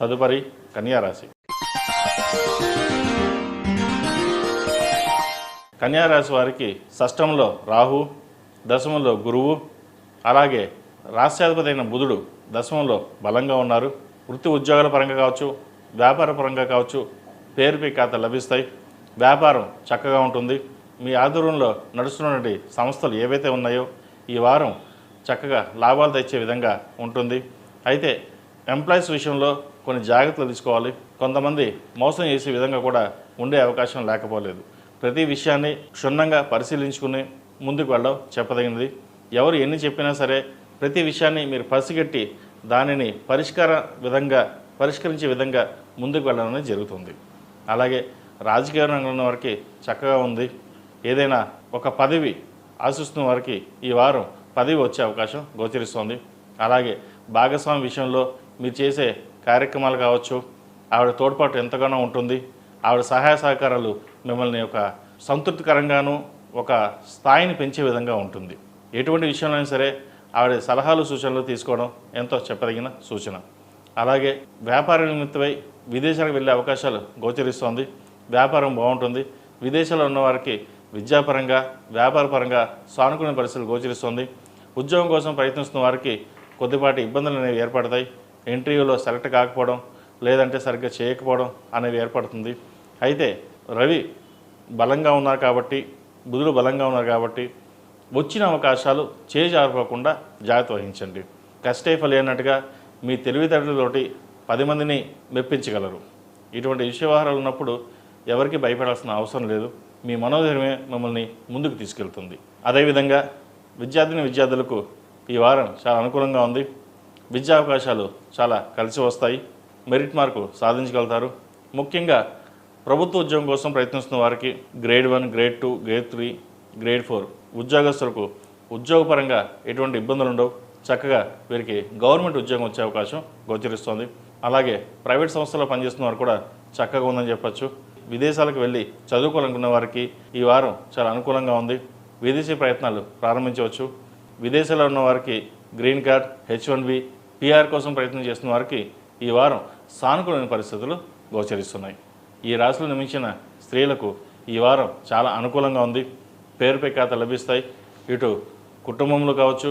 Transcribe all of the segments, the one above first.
తదుపరి కన్యారాశి. కన్యారాశి వారికి షష్టంలో రాహు దశమంలో గురువు అలాగే రాష్ట్రాధిపతైన బుధుడు దశమంలో బలంగా ఉన్నారు. వృత్తి ఉద్యోగాల పరంగా కావచ్చు వ్యాపార పరంగా కావచ్చు పేరుపై ఖాతా లభిస్తాయి. వ్యాపారం చక్కగా ఉంటుంది. మీ ఆధ్వర్యంలో నడుస్తున్నటువంటి సంస్థలు ఏవైతే ఉన్నాయో ఈ వారం చక్కగా లాభాలు తెచ్చే విధంగా ఉంటుంది. అయితే ఎంప్లాయీస్ విషయంలో కొన్ని జాగ్రత్తలు తీసుకోవాలి. కొంతమంది మోసం చేసే విధంగా కూడా ఉండే అవకాశం లేకపోలేదు. ప్రతి విషయాన్ని క్షుణ్ణంగా పరిశీలించుకుని ముందుకు వెళ్ళడం చెప్పదగినది. ఎవరు ఎన్ని చెప్పినా సరే ప్రతి విషయాన్ని మీరు పసిగట్టి దానిని పరిష్కార విధంగా పరిష్కరించే విధంగా ముందుకు వెళ్ళడం అనేది జరుగుతుంది. అలాగే రాజకీయ రంగంలో ఉన్న వారికి చక్కగా ఉంది. ఏదైనా ఒక పదవి ఆశిస్తున్న వారికి ఈ వారం పదవి వచ్చే అవకాశం గోచరిస్తోంది. అలాగే భాగస్వామి విషయంలో మీరు చేసే కార్యక్రమాలు కావచ్చు ఆవిడ తోడ్పాటు ఎంతగానో ఉంటుంది. ఆవిడ సహాయ సహకారాలు మిమ్మల్ని ఒక సంతృప్తికరంగాను ఒక స్థాయిని పెంచే విధంగా ఉంటుంది. ఎటువంటి విషయంలో అయినా సరే ఆవిడ సలహాలు సూచనలు తీసుకోవడం ఎంతో చెప్పదగిన సూచన. అలాగే వ్యాపార నిమిత్తమై విదేశాలకు వెళ్ళే అవకాశాలు గోచరిస్తోంది. వ్యాపారం బాగుంటుంది. విదేశాల్లో ఉన్నవారికి విద్యాపరంగా వ్యాపారపరంగా సానుకూల పరిస్థితులు గోచరిస్తుంది. ఉద్యోగం కోసం ప్రయత్నిస్తున్న వారికి కొద్దిపాటి ఇబ్బందులు అనేవి ఏర్పడతాయి. ఇంటర్వ్యూలో సెలెక్ట్ కాకపోవడం లేదంటే సరిగ్గా చేయకపోవడం అనేది ఏర్పడుతుంది. అయితే రవి బలంగా ఉన్నారు కాబట్టి బుధుడు బలంగా ఉన్నారు కాబట్టి వచ్చిన అవకాశాలు చేజారిపోకుండా జాగ్రత్త వహించండి. కష్టైఫ లేనట్టుగా మీ తెలివితేటలతోటి పది మందిని మెప్పించగలరు. ఇటువంటి విషయవహారాలు ఉన్నప్పుడు ఎవరికి భయపడాల్సిన అవసరం లేదు. మీ మనోధైర్యమే మిమ్మల్ని ముందుకు తీసుకెళ్తుంది. అదేవిధంగా విద్యార్థిని విద్యార్థులకు ఈ వారం చాలా అనుకూలంగా ఉంది. విద్యా అవకాశాలు చాలా కలిసి వస్తాయి. మెరిట్ మార్కు సాధించగలుగుతారు. ముఖ్యంగా ప్రభుత్వ ఉద్యోగం కోసం ప్రయత్నిస్తున్న వారికి grade one grade two grade three grade four ఉద్యోగస్తులకు ఉద్యోగపరంగా ఎటువంటి ఇబ్బందులు ఉండవు చక్కగా వీరికి గవర్నమెంట్ ఉద్యోగం వచ్చే అవకాశం గోచరిస్తోంది. అలాగే ప్రైవేట్ సంస్థలో పనిచేస్తున్న వారు కూడా చక్కగా ఉందని చెప్పచ్చు. విదేశాలకు వెళ్ళి చదువుకోవాలనుకున్న వారికి ఈ వారం చాలా అనుకూలంగా ఉంది. విదేశీ ప్రయత్నాలు ప్రారంభించవచ్చు. విదేశాల్లో ఉన్న వారికి green card H one B PR కోసం ప్రయత్నం చేస్తున్న వారికి ఈ వారం సానుకూలమైన పరిస్థితులు గోచరిస్తున్నాయి. ఈ రాశిలో నిర్మించిన స్త్రీలకు ఈ వారం చాలా అనుకూలంగా ఉంది. పేరు పెక్కాత లభిస్తాయి. ఇటు కుటుంబంలో కావచ్చు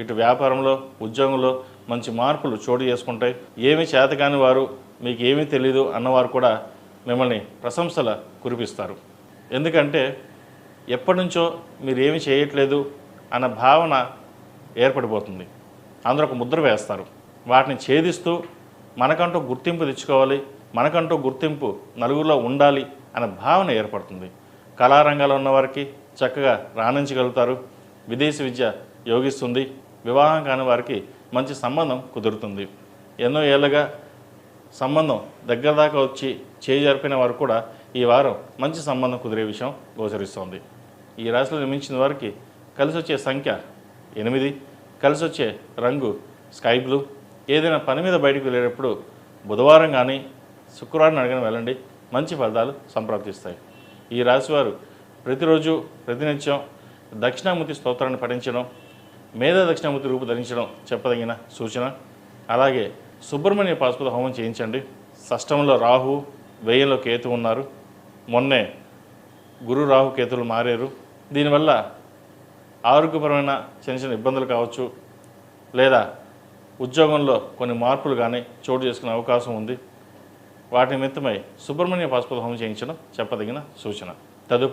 ఇటు వ్యాపారంలో ఉద్యోగంలో మంచి మార్పులు చోటు చేసుకుంటాయి. ఏమి చేతకాని వారు మీకు ఏమీ తెలీదు అన్నవారు కూడా మిమ్మల్ని ప్రశంసల కురిపిస్తారు. ఎందుకంటే ఎప్పటి నుంచో మీరు ఏమి చేయట్లేదు అన్న భావన ఏర్పడిపోతుంది. అందరూ ఒక ముద్ర వేస్తారు. వాటిని ఛేదిస్తూ మనకంటూ గుర్తింపు తెచ్చుకోవాలి మనకంటూ గుర్తింపు నలుగురిలో ఉండాలి అనే భావన ఏర్పడుతుంది. కళారంగాల్లో ఉన్నవారికి చక్కగా రాణించగలుగుతారు. విదేశీ విద్య యోగిస్తుంది. వివాహం కాని వారికి మంచి సంబంధం కుదురుతుంది. ఎన్నో ఏళ్ళగా సంబంధం దగ్గర దాకా వచ్చి చేయి జరిపిన వారు కూడా ఈ వారం మంచి సంబంధం కుదిరే విషయం గోచరిస్తోంది. ఈ రాశిలో నిర్మించిన వారికి కలిసి వచ్చే సంఖ్య ఎనిమిది. కలిసి వచ్చే రంగు స్కై బ్లూ. ఏదైనా పని మీద బయటకు వెళ్ళేటప్పుడు బుధవారం కానీ శుక్రవారం అడిగిన వెళ్ళండి. మంచి ఫలితాలు సంప్రాప్తిస్తాయి. ఈ రాశివారు ప్రతిరోజు ప్రతినిత్యం దక్షిణామూర్తి స్తోత్రాన్ని పఠించడం మేధా దక్షిణామూర్తి రూపు ధరించడం చెప్పదగిన సూచన. అలాగే సుబ్రహ్మణ్య పాశుపత హోమం చేయించండి. షష్టంలో రాహు వ్యయంలో కేతు ఉన్నారు. మొన్నే గురు రాహు కేతులు మారారు. దీనివల్ల ఆరోగ్యపరమైన చిన్న చిన్న ఇబ్బందులు కావచ్చు లేదా ఉద్యోగంలో కొన్ని మార్పులు కానీ చోటు చేసుకునే అవకాశం ఉంది. వాటి నిమిత్తమై సుబ్రహ్మణ్య పాశుపత హోమం చేయించడం చెప్పదగిన సూచన. తదుపరి